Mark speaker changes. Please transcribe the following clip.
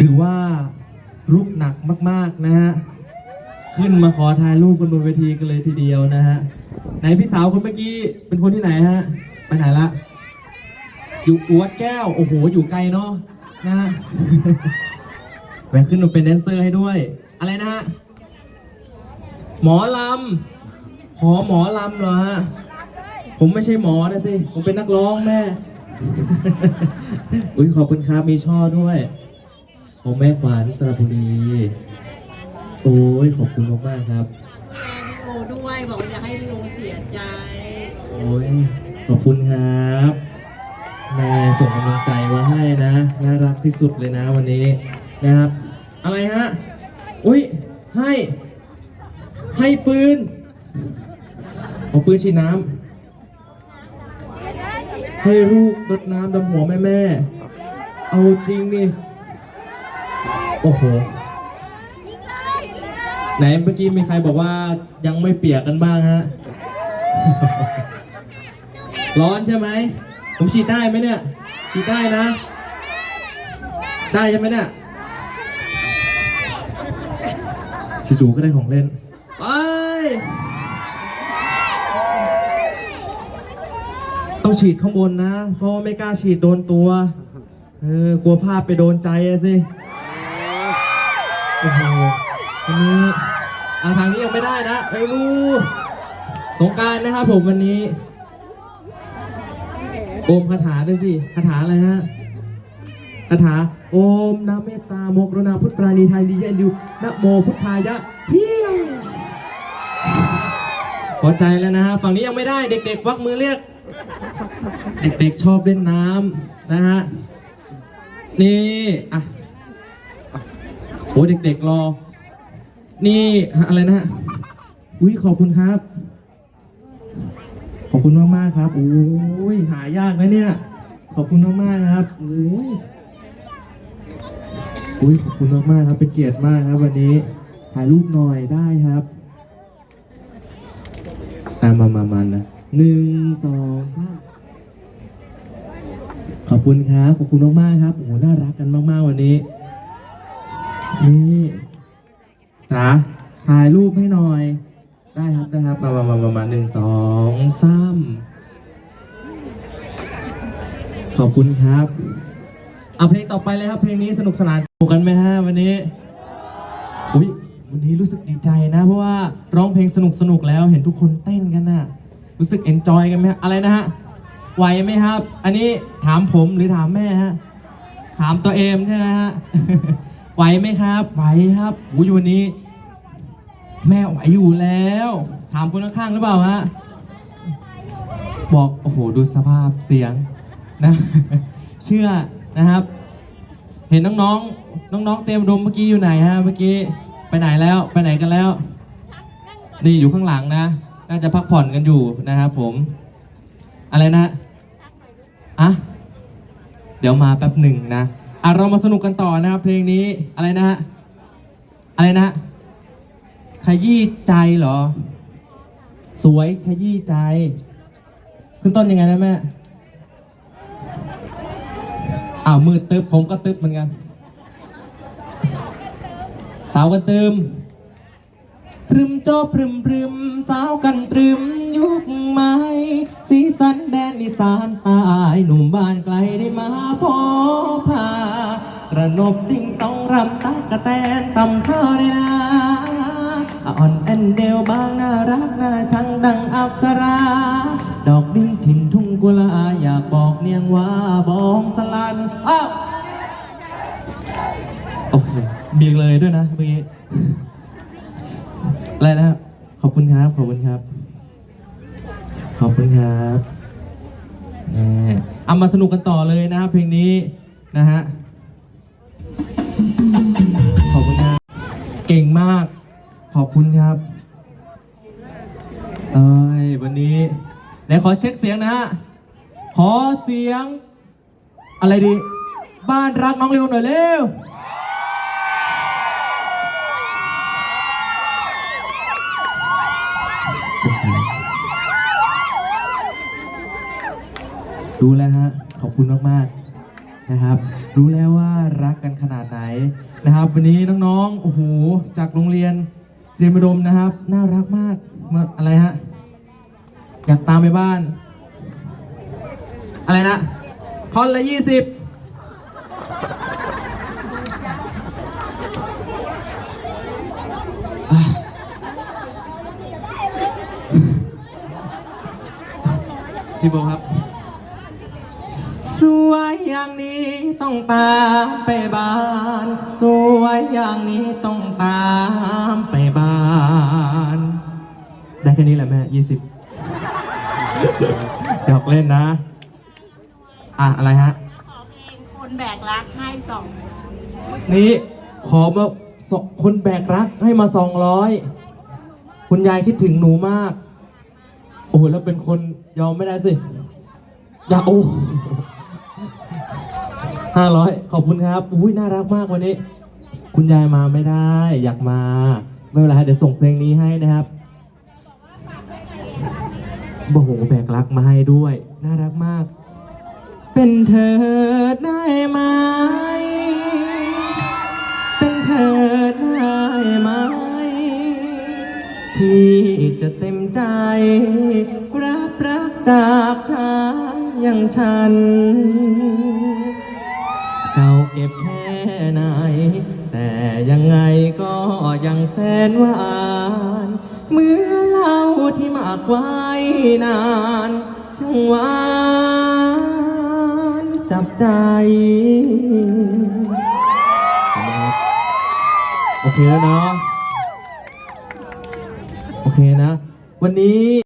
Speaker 1: ถือว่ารุกหนักมากๆนะฮะ ขึ้นมาขอถ่ายรูปกันบนเวทีกันเลยทีเดียวนะฮะ ไหนพี่สาวคนเมื่อกี้เป็นคนที่ไหนฮะ ไปไหนละ อยู่อวดแก้ว โอ้โห อยู่ไกลเนาะนะฮะแหวขึ้นมาเป็นแดนเซอร์ให้ด้วย อะไรนะฮะ หมอลำ ขอหมอลำเหรอฮะ ผมไม่ใช่หมอนะสิ ผมเป็นนักร้องแม่ อุ้ยขอบคุณครับ มีช่อด้วย ของแม่ขวานสระบุรี โอ้ยขอบคุณมากๆครับ
Speaker 2: ลิโอด้วยบอกว่าอย่าให้ลิโอเสียใจ
Speaker 1: โอ้ยขอบคุณครับแม่ส่งกำลังใจมาให้นะ น่ารักที่สุดเลยนะวันนี้นะครับ อะไรฮะ อุ้ยให้ ให้ปืน เอาปืนฉีดน้ำให้ลูกรดน้ำดำหัวแม่แม่ๆเอาจริงดิ โอ้โห ไหนเมื่อกี้มีใครบอกว่ายังไม่เปียกกันบ้างฮะ ร้อนใช่ไหม ผมฉีดได้ไหมเนี่ย ฉีดได้นะ ได้ใช่ไหมเนี่ยจู่ๆก็ได้ของเล่น ไป ต้องฉีดข้างบนนะ เพราะว่าไม่กล้าฉีดโดนตัว เออกลัวภาพไปโดนใจอะสิโอ้โหวันนี้อาทางนี้ยังไม่ได้นะไอ้ลูสงการนะครับผมวันนี้โอมคาถาด้วยสิคาถาอะไรฮะคาถาโอมนะเมตตาโมกรุณาพุทธปราณีไทยดีเย็นดิวนะโมพุทธายะเพียงพอใจแล้วนะฮะฝั่งนี้ยังไม่ได้เด็กๆวักมือเรียก เด็กๆชอบเล่นน้ำนะฮะนี่อะ โอ้เด็กๆรอ นี่อะไรนะฮะอุ้ยขอบคุณครับ ขอบคุณมากมากๆครับโอ้ยหายากนะเนี่ย ขอบคุณมากมากๆครับโอ้ยอุ้ยขอบคุณมากมากๆครับเป็นเกียรติมากครับ วันนี้ถ่ายรูปหน่อยได้ครับอะมามามานะหนึ่งสองสามขอบคุณครับ ขอบคุณมากมากๆครับโอ้โหน่ารักกันมาก ๆ วันนี้ นี่จ๋าถ่ายรูปให้หน่อย ได้ครับได้ครับมามามามามาหนึ่งสองสามขอบคุณครับเอาเพลงต่อไปเลยครับเพลงนี้สนุกสนานถูกกันไหมฮะวันนี้อุ้ยวันนี้รู้สึกดีใจนะ เพราะว่าร้องเพลงสนุกสนุกแล้วเห็นทุกคนเต้นกันน่ะรู้สึกเอนจอยกันไหมอะไรนะฮะไหวไหมครับ อันนี้ถามผมหรือถามแม่ฮะถามตัวเองใช่ไหมฮะ ไหวไหมครับ ไหวครับอุ้ยวันนี้ แม่ไหวอยู่แล้ว ถามคนข้างๆหรือเปล่าฮะบอกโอ้โหดูสภาพเสียงนะ เชื่อนะครับ เห็นน้องๆน้องๆเตรียมดมเมื่อกี้อยู่ไหนฮะเมื่อกี้ไปไหนแล้วไปไหนกันแล้ว นี่อยู่ข้างหลังนะ น่าจะพักผ่อนกันอยู่นะครับผม อะไรนะอะเดี๋ยวมาแป๊บหนึ่งนะ อะเรามาสนุกกันต่อนะครับ เพลงนี้อะไรนะฮะอะไรนะขยี้ใจเหรอ สวยขยี้ใจ ขึ้นต้นยังไงนะแม่อ้าวมือตึบผมก็ตึบเหมือนกันสาวกันตึมพรึมโจพรึมพรึมสาวกันตรึมยุค นบติ้งต้องรำตากระแตนตำข้าวในนาอ่อนแอนเดลบางน่ารักน่าชังดังอัปสรา ดอกดิ้งถิ่นทุ่งกุลาอยากบอกเนียงว่าบองสลันอ้าวโอเคมีเลยด้วยนะเมื่อกี้อะไรนะขอบคุณครับ ขอบคุณครับ ขอบคุณครับเอามาสนุกกันต่อเลยนะครับเพลงนี้นะฮะ เก่งมาก ขอบคุณครับ เอ้ยวันนี้ไหนขอเช็คเสียงนะฮะ ขอเสียง อะไรดี บ้านรักน้องเร็วหน่อยเร็ว ดูแลฮะ ขอบคุณมาก ๆ นะครับ รู้แล้วว่ารักกันขนาดไหนนะครับ วันนี้น้องๆโอ้โหจากโรงเรียนเตรียมอุดมนะครับ น่ารักมากมาอะไรฮะอยากตามไปบ้าน อะไรนะท่อนละยี่สิบพี่โบครับ วยอย่างนี้ต้องตามไปบ้าน สวยอย่างนี้ต้องตามไปบ้าน ได้แค่นี้แหละแม่ยี่สิบหยอกเล่นนะ อะ อะไรฮะ
Speaker 2: ขอเพลงคนแบกรักให้สอง
Speaker 1: นี่ขอมาสคนแบกรักให้มาสองร้อยคุณยายคิดถึงหนูมาก โอ้โหแล้วเป็นคนยอมไม่ได้สิ อย่าโอ้ ห้าร้อยขอบคุณครับอุ้ยน่ารักมากวันนี้ คุณยายมาไม่ได้ อยากมา ไม่เป็นไรเดี๋ยวส่งเพลงนี้ให้นะครับโอ้โหแบกรักมาให้ด้วย น่ารักมาก เป็นเธอได้ไหม เป็นเธอได้ไหม ที่จะเต็มใจ รับรักจากชายอย่างฉัน เก็บแค่ไหน แต่ยังไงก็ยังแสนหวานเมื่อเหล่าที่หมากไว้นานช่างหวานจับใจ โอเคแล้วเนาะ โอเคนะ วันนี้